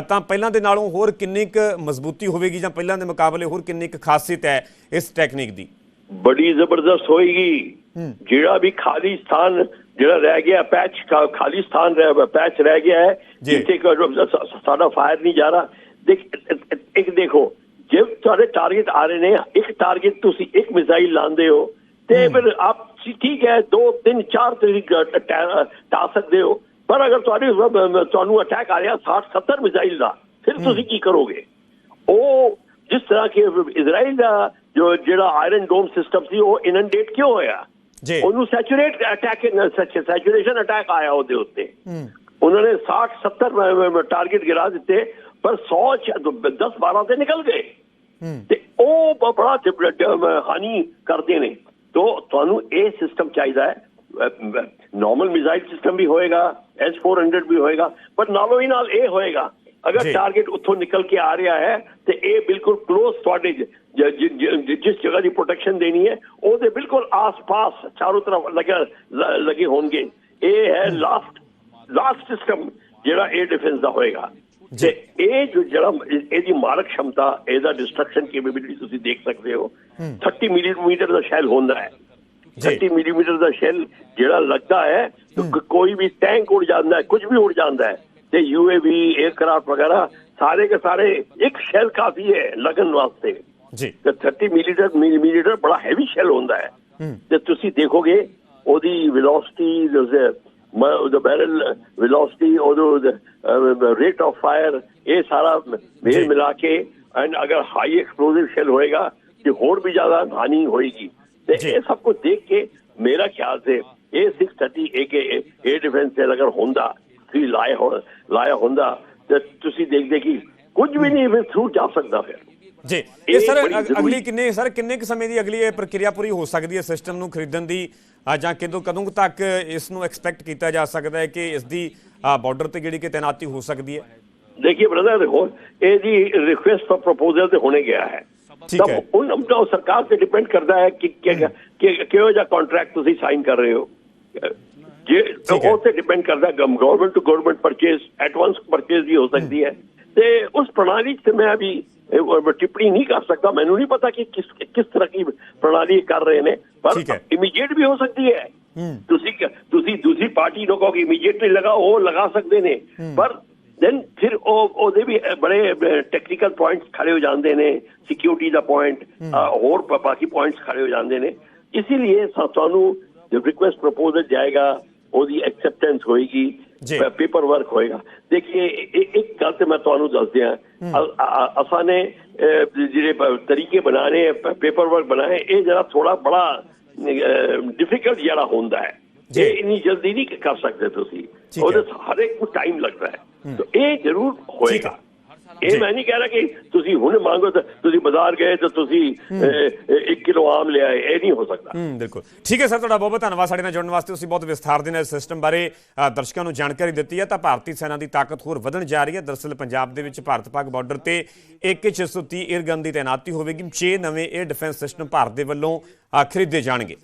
ਤਾਂ ਪਹਿਲਾਂ ਦੇ ਨਾਲੋਂ ਹੋਰ ਕਿੰਨੀ ਕੁ ਮਜ਼ਬੂਤੀ ਹੋਵੇਗੀ ਜਾਂ ਪਹਿਲਾਂ ਦੇ ਮੁਕਾਬਲੇ ਹੋਰ ਕਿੰਨੀ ਕੁ ਖਾਸੀਅਤ ਹੈ ਇਸ ਟੈਕਨੀਕ ਦੀ? ਬੜੀ ਜ਼ਬਰਦਸਤ ਹੋਏਗੀ। ਜਿਹੜਾ ਵੀ ਖਾਲੀ ਸਥਾਨ ਜਿਹੜਾ ਰਹਿ ਗਿਆ ਪੈਚ ਖਾਲੀ ਸਥਾਨ ਰਹਿ ਪੈਚ ਰਹਿ ਗਿਆ ਹੈ ਜੀ। ਜਿੱਥੇ ਕੋਈ ਸ- ਸ- ਸਾਡਾ ਫਾਇਰ ਨਹੀਂ ਜਾ ਰਿਹਾ ਦੇਖ ਇੱਕ ਦੇਖੋ ਜੇ ਤੁਹਾਡੇ ਟਾਰਗੇਟ ਆ ਰਹੇ ਨੇ ਇੱਕ ਟਾਰਗੇਟ ਤੁਸੀਂ ਇੱਕ ਮਿਜ਼ਾਈਲ ਲਾਉਂਦੇ ਹੋ ਤੇ ਫਿਰ ਆਪ ਠੀਕ ਹੈ ਦੋ ਤਿੰਨ ਚਾਰ ਤੁਸੀਂ ਗ- ਟਾ ਟਾ ਸਕਦੇ ਹੋ ਪਰ ਅਗਰ ਤੁਹਾਡੇ ਤੁਹਾਨੂੰ ਅਟੈਕ ਆ ਰਿਹਾ 60 70 ਮਿਜ਼ਾਈਲ ਦਾ ਫਿਰ ਤੁਸੀਂ ਕੀ ਕਰੋਗੇ ਉਹ ਜਿਸ ਤਰ੍ਹਾਂ ਕਿ ਇਜ਼ਰਾਈਲ ਦਾ ਜੋ ਜਿਹੜਾ ਆਇਰਨ ਡੋਮ ਸਿਸਟਮ ਸੀ ਉਹ ਇਨੰਡੇਟ ਕਿਉਂ ਹੋਇਆ ਜੀ ਉਹਨੂੰ ਸੈਚੂਰੇਟ ਅਟੈਕ ਸੈਚੂਰੇਸ਼ਨ ਅਟੈਕ ਆਇਆ ਉਹਦੇ ਉੱਤੇ ਉਹਨਾਂ ਨੇ 60 70 ਟਾਰਗੇਟ ਗਿਰਾ ਦਿੱਤੇ ਪਰ 100 10 12 ਤੇ ਨਿਕਲ ਗਏ ਤੇ ਉਹ ਬੜਾ ਹਾਨੀ ਕਰਦੇ ਨੇ ਤੋ ਤੁਹਾਨੂੰ ਇਹ ਸਿਸਟਮ ਚਾਹੀਦਾ ਹੈ ਨਾਰਮਲ ਮਿਜ਼ਾਈਲ ਸਿਸਟਮ ਵੀ ਹੋਏਗਾ S400 ਵੀ ਹੋਏਗਾ ਪਰ ਨਾਲੋਂ ਹੀ ਨਾਲ ਇਹ ਹੋਏਗਾ ਅਗਰ। ਟਾਰਗੇਟ ਉੱਥੋਂ ਨਿਕਲ ਕੇ ਆ ਰਿਹਾ ਹੈ ਤੇ ਇਹ ਬਿਲਕੁਲ ক্লোਜ਼ ਤੁਹਾਡੇ ਜਿਸ ਜਗ੍ਹਾ ਦੀ ਪ੍ਰੋਟੈਕਸ਼ਨ ਦੇਣੀ ਹੈ ਉਹਦੇ ਬਿਲਕੁਲ ਆਸ-ਪਾਸ ਚਾਰੋਂ ਤਰਫ ਲੱਗੇ ਹੋਣਗੇ ਇਹ ਹੈ ਲਾਸਟ ਲਾਸਟ ਸਿਸਟਮ ਜਿਹੜਾ 에ਅਰ ਡਿਫੈਂਸ ਦਾ ਹੋਏਗਾ। ਤੇ ਇਹ ਜੋ ਜਿਹੜਾ ਇਹਦੀ ਮਾਰਕ ਸ਼ਮਤਾ ਇਹਦਾ ਡਿਸਟਰਕਸ਼ਨ ਕੈਪੇਬਿਲਿਟੀ ਤੁਸੀਂ ਦੇਖ ਸਕਦੇ ਹੋ। 30 ਮਿਲੀਮੀਟਰ ਦਾ ਸ਼ੈਲ ਹੁੰਦਾ ਹੈ। ਜੀ। 30 ਮਿਲੀਮੀਟਰ ਦਾ ਸ਼ੈਲ ਜਿਹੜਾ ਲੱਗਦਾ ਹੈ ਕੋਈ ਵੀ ਟੈਂਕ ਉੜ ਜਾਂਦਾ ਹੈ ਕੁਝ ਵੀ ਉੜ ਜਾਂਦਾ ਹੈ। ਤੇ ਯੂਏਵੀ 에ਅਰਕ੍ਰਾਫਟ ਵਗੈਰਾ ਸਾਰੇ ਕੇ ਸਾਰੇ ਇੱਕ ਸ਼ੈਲ ਕਾਫੀ ਹੈ ਲੱਗਣ ਵਾਸਤੇ। ਜੀ। ਤੇ 30 ਮਿਲੀਮੀਟਰ ਮਿਲੀਮੀਟਰ ਬੜਾ ਹੈਵੀ ਸ਼ੈਲ ਹੁੰਦਾ ਹੈ। ਤੇ ਤੁਸੀਂ ਦੇਖੋਗੇ ਉਹਦੀ ਵੈਲੋਸਿਟੀ ਉਹਦਾ ਬੈਰਲ ਵੈਲੋਸਿਟੀ ਉਹਦਾ ਰੇਟ ਆਫ ਫਾਇਰ ਇਹ ਸਾਰਾ ਮੇਲ ਜੀ। ਮਿਲਾ ਕੇ ਐਂਡ ਅਗਰ ਹਾਈ ਐਕਸਪਲੋਸਿਵ ਸ਼ੈਲ ਹੋਏਗਾ ਤੇ ਹੋਰ ਵੀ ਜ਼ਿਆਦਾ ਹਾਨੀ ਹੋਏਗੀ। ਤੇ ਜੀ। ਇਹ ਸਭ ਕੁਝ ਦੇਖ ਕੇ ਮੇਰਾ ਖਿਆਲ ਸੇ ਇਹ 630 ਏਕੇ 에ਅਰ ਡਿਫੈਂਸ ਤੇ ਅਗਰ ਹੁੰਦਾ ਵੀ ਲਾਇਆ ਹੋ ਲਾਇਆ ਹੁੰਦਾ ਤੇ ਤੁਸੀਂ ਦੇਖਦੇ ਕਿ ਕੁਝ ਵੀ ਨਹੀਂ ਫਿਰ ਥਰੂ ਜਾ ਸਕਦਾ ਫਿਰ। ਜੀ। ਇਹ ਸਰ ਅਗਲੀ ਕਿੰਨੇ ਸਰ ਕਿੰਨੇ ਕੁ ਸਮੇਂ ਦੀ ਅਗਲੀ ਇਹ ਪ੍ਰਕਿਰਿਆ ਪੂਰੀ ਹੋ ਸਕਦੀ ਹੈ ਸਿਸਟਮ ਨੂੰ ਖਰੀਦਣ ਦੀ? ਜਾਂ ਕਦੋਂ ਕਦੋਂ ਕੁ ਤੱਕ ਇਸ ਨੂੰ ਐਕਸਪੈਕਟ ਕੀਤਾ ਜਾ ਸਕਦਾ ਹੈ ਕਿ ਇਸ ਦੀ ਬਾਰਡਰ ਤੇ ਜਿਹੜੀ ਕਿ ਤੈਨਾਤੀ ਹੋ ਸਕਦੀ ਹੈ देखिए ब्रदर देखो ये जी रिक्वेस्ट फॉर प्रपोजल ਤੇ ਹੋਣੇ ਗਿਆ ਹੈ ਠੀਕ ਤਬ ਹੈ। ਉਨ ਉਹ ਸਰਕਾਰ ਤੇ ਡਿਪੈਂਡ ਕਰਦਾ ਹੈ ਕਿ ਕਿ ਕਿ ਕਿਹੋ ਜਿਹਾ ਕੰਟਰੈਕਟ ਤੁਸੀਂ ਸਾਈਨ ਕਰ ਰਹੇ ਹੋ ਜੇ ਠੀਕ ਹੈ। ਉਹ ਤੇ ਡਿਪੈਂਡ ਕਰਦਾ government to government purchase advance purchase ਵੀ ਹੋ ਸਕਦੀ ਹੈ ਤੇ ਉਸ ਪ੍ਰਣਾਲੀ 'ਚ ਤੇ ਮੈਂ ਅਭੀ ਇਹ, ਟਿੱਪਣੀ ਨਹੀਂ ਕਰ ਸਕਦਾ ਮੈਨੂੰ ਨਹੀਂ ਪਤਾ ਕਿ ਕਿਸ ਕਿਸ ਤਰ੍ਹਾਂ ਦੀ ਪ੍ਰਣਾਲੀ ਕਰ ਰਹੇ ਨੇ ਪਰ ਠੀਕ ਹੈ। ਇਮੀਡੀਏਟ ਵੀ ਹੋ ਸਕਦੀ ਹੈ। ਤੁਸੀਂ ਤੁਸੀਂ ਦੂਸਰੀ ਪਾਰਟੀ ਨੂੰ ਕਹੋ ਕਿ ਇਮੀਡੀਏਟਲੀ ਲਗਾਓ ਉਹ ਲਗਾ ਸਕਦੇ ਨੇ। ਪਰ ਦੈਨ ਫਿਰ ਉਹ ਉਹਦੇ ਵੀ ਬੜੇ ਟੈਕਨੀਕਲ ਪੁਆਇੰਟਸ ਖੜੇ ਹੋ ਜਾਂਦੇ ਨੇ ਸਿਕਿਉਰਿਟੀ ਦਾ ਪੁਆਇੰਟ ਹੋਰ ਬਾਕੀ ਪੁਆਇੰਟਸ ਖੜੇ ਹੋ ਜਾਂਦੇ ਨੇ। ਇਸੇ ਲਈ ਸਾ- ਤੁਹਾਨੂੰ ਰਿਕੁਐਸਟ ਪ੍ਰਪੋਜ਼ਲ ਜਾਏਗਾ ਉਹਦੀ ਐਕਸੈਪਟੈਂਸ ਹੋਏਗੀ। ਜੀ। ਪੇਪਰ ਵਰਕ ਹੋਏਗਾ। ਦੇਖੀਏ ਇਹ- ਇੱਕ ਗੱਲ ਤੇ ਮੈਂ ਤੁਹਾਨੂੰ ਦੱਸ ਦਿਆਂ ਅਸਾਂ ਨੇ ਜਿਹੜੇ ਤਰੀਕੇ ਬਣਾਣੇ ਪੇਪਰ ਵਰਕ ਬਣਾਏ ਇਹ ਜਰਾ ਥੋੜਾ ਬੜਾ ਡਿਫਿਕਲਟ ਜਿਹੜਾ ਹੁੰਦਾ ਹੈ। ਇਹ ਇੰਨੀ ਜਲਦੀ ਨਹੀਂ ਕਰ ਸਕਦੇ ਤੁਸੀਂ। ਉਹਦੇ। ਹਰ ਇੱਕ ਨੂੰ ਟਾਈਮ ਲੱਗਦਾ ਹੈ। ਤਾਂ ਇਹ ਜ਼ਰੂਰ ਹੋਏਗਾ। ਇਹ ਮੈਂ ਨਹੀਂ ਕਹਿ ਰਿਹਾ ਕਿ ਤੁਸੀਂ ਹੁਣ ਮੰਗੋ ਤਾਂ ਤੁਸੀਂ ਬਾਜ਼ਾਰ ਗਏ ਤਾਂ ਤੁਸੀਂ 1 ਕਿਲੋ ਆਮ ਲਿਆਏ ਇਹ ਨਹੀਂ ਹੋ ਸਕਦਾ। ਹੂੰ ਬਿਲਕੁਲ। ਠੀਕ ਹੈ ਸਰ ਤੁਹਾਡਾ ਬਹੁਤ ਬਹੁਤ ਧੰਨਵਾਦ। ਸਾਡੇ ਨਾਲ ਜੁੜਨ ਵਾਸਤੇ ਤੁਸੀਂ ਬਹੁਤ ਵਿਸਥਾਰ ਦੇ ਨਾਲ ਸਿਸਟਮ ਬਾਰੇ ਦਰਸ਼ਕਾਂ ਨੂੰ ਜਾਣਕਾਰੀ ਦਿੱਤੀ ਹੈ। ਤਾਂ ਭਾਰਤੀ ਸੈਨਾ ਦੀ ਤਾਕਤ ਹੋਰ ਵਧਣ ਜਾ ਰਹੀ ਹੈ। ਦਰਸਲ ਪੰਜਾਬ ਦੇ ਵਿੱਚ ਭਾਰਤ ਪਾਕ ਬਾਰਡਰ ਤੇ ਇੱਕ 1630 ਏਅਰ ਗਨ ਦੀ ਤਾਇਨਾਤੀ ਹੋਵੇਗੀ। 6 ਨਵੇਂ ਏਅਰ ਡਿਫੈਂਸ ਸਿਸਟਮ ਭਾਰਤ ਦੇ ਵੱਲੋਂ ਖਰੀਦੇ ਜਾਣਗੇ।